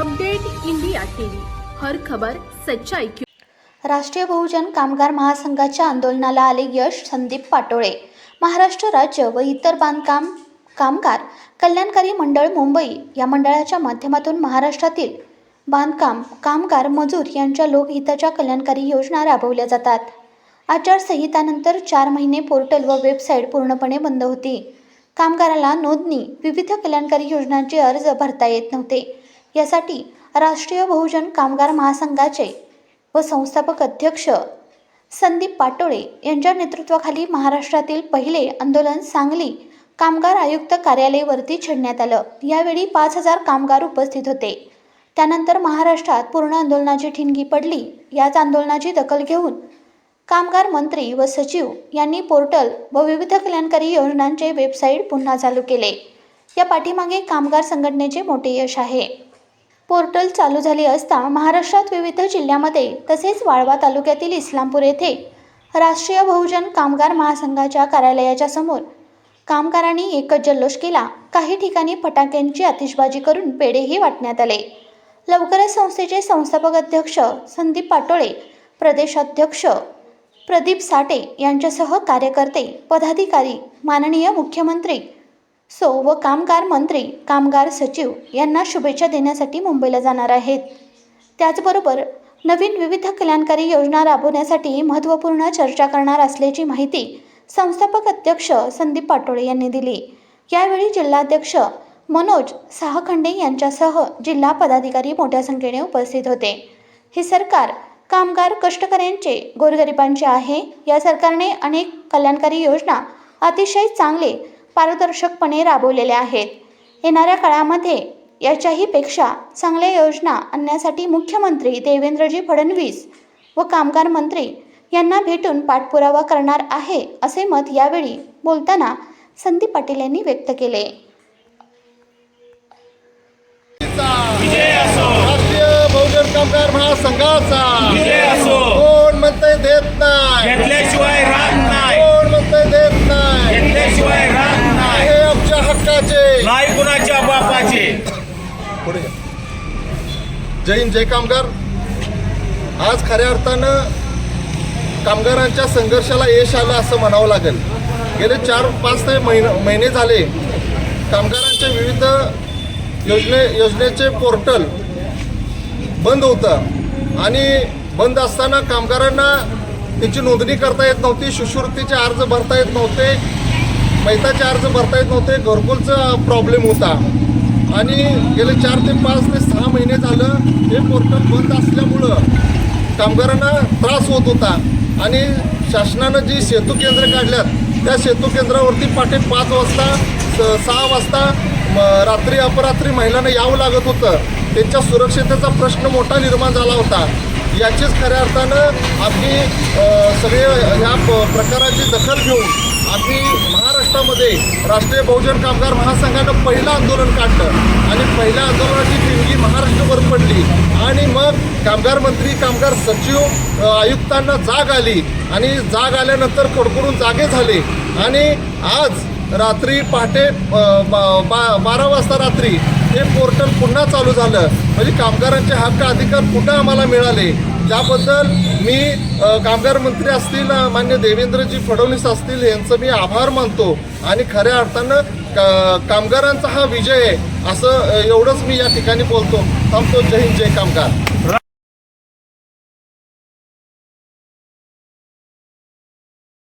Update India TV. हर खबर सच्चाई की राष्ट्रीय बहुजन कामगार महासंघाच्या आंदोलनाला आले यश संदीप पाटोळे. महाराष्ट्र राज्य व इतर बांधकाम कामगार कल्याणकारी मंडळ मुंबई या मंडळाच्या माध्यमातून महाराष्ट्रातील बांधकाम कामगार मजूर यांच्या लोकहिताच्या कल्याणकारी योजना राबवल्या जातात. आचारसंहितानंतर चार महिने पोर्टल व वेबसाईट पूर्णपणे बंद होती. कामगाराला नोंदणी विविध कल्याणकारी योजनांचे अर्ज भरता येत नव्हते. यासाठी राष्ट्रीय बहुजन कामगार महासंघाचे व संस्थापक अध्यक्ष संदीप पाटोळे यांच्या नेतृत्वाखाली महाराष्ट्रातील पहिले आंदोलन सांगली कामगार आयुक्त कार्यालयावरती छेडण्यात आलं. यावेळी पाच हजार कामगार उपस्थित होते. त्यानंतर महाराष्ट्रात पूर्ण आंदोलनाची ठिणगी पडली. याच आंदोलनाची दखल घेऊन कामगार मंत्री व सचिव यांनी पोर्टल व विविध कल्याणकारी योजनांचे वेबसाईट पुन्हा चालू केले. या पाठीमागे कामगार संघटनेचे मोठे यश आहे. पोर्टल चालू झाली असता महाराष्ट्रात विविध जिल्ह्यामध्ये तसेच वाळवा तालुक्यातील इस्लामपूर येथे राष्ट्रीय बहुजन कामगार महासंघाच्या कार्यालयाच्या समोर कामगारांनी एकच जल्लोष केला. काही ठिकाणी फटाक्यांची आतिषबाजी करून पेढेही वाटण्यात आले. लवकरच संस्थेचे संस्थापक अध्यक्ष संदीप पाटोळे प्रदेशाध्यक्ष प्रदीप साठे यांच्यासह कार्यकर्ते पदाधिकारी माननीय मुख्यमंत्री सो व कामगार मंत्री कामगार सचिव यांना शुभेच्छा देण्यासाठी मुंबईला जाणार आहेत. त्याचबरोबर नवीन विविध कल्याणकारी योजना राबवण्यासाठी महत्त्वपूर्ण चर्चा करणार असल्याची माहिती संस्थापक अध्यक्ष संदीप पाटोळे यांनी दिली. यावेळी जिल्हाध्यक्ष मनोज साहखंडे यांच्यासह जिल्हा पदाधिकारी मोठ्या संख्येने उपस्थित होते. हे सरकार कामगार कष्टकऱ्यांचे गोरगरिबांचे आहे. या सरकारने अनेक कल्याणकारी योजना अतिशय चांगले पारदर्शकपणे राबवलेल्या आहेत. येणाऱ्या काळामध्ये याच्याही पेक्षा चांगल्या योजना आणण्यासाठी मुख्यमंत्री देवेंद्रजी फडणवीस व कामगार मंत्री यांना भेटून पाठपुरावा करणार आहे असे मत यावेळी बोलताना संदीप पाटील यांनी व्यक्त केले. हक्काचे नाही कुणाच्या बापाचे. पुढे या. जय हिंद जय कामगार. आज खऱ्या अर्थानं कामगारांच्या संघर्षाला यश आलं असं म्हणावं लागेल. गेले चार पाच ते महिने महिने झाले. कामगारांच्या विविध योजने योजनेचे पोर्टल बंद होतं. आणि बंद असताना कामगारांना त्याची नोंदणी करता येत नव्हती शिष्यवृत्तीचे अर्ज भरता येत नव्हते. मैताचे अर्ज भरता येत नव्हते घरकुलचा प्रॉब्लेम होता. आणि गेले चार ते पाच ते सहा महिने झालं हे पोर्टल बंद असल्यामुळं कामगारांना त्रास होत होता. आणि शासनानं जी सेतू केंद्र काढल्यात त्या सेतू केंद्रावरती पाठे पाच वाजता स- सहा वाजता म, रात्री अपरात्री महिलांना यावं लागत होतं. त्यांच्या सुरक्षितेचा प्रश्न मोठा निर्माण झाला होता. याचीच खऱ्या अर्थानं आम्ही सगळे ह्या प- प्रकाराची दखल घेऊन आम्ही महाराष्ट्रामध्ये राष्ट्रीय बहुजन कामगार महासंघानं पहिलं आंदोलन काढलं आणि पहिल्या आंदोलनाची ठिणगी महाराष्ट्रभर पडली. आणि मग कामगार मंत्री कामगार सचिव आयुक्तांना जाग आली आणि जाग आल्यानंतर कडकडून जागे झाले. आणि आज रात्री पहाटे बा- बारा वाजता रात्री हे पोर्टल पुन्हा चालू झालं. म्हणजे कामगारांचे हक्क अधिकार पुन्हा आम्हाला मिळाले? त्याबद्दल मी कामगार मंत्री असतील मान्य देवेंद्रजी फडणवीस असतील यांचं मी आभार मानतो. आणि खऱ्या अर्थानं का कामगारांचा हा विजय आहे असं एवढंच मी या ठिकाणी बोलतो. थांबतो. जय हिंद जय कामगार.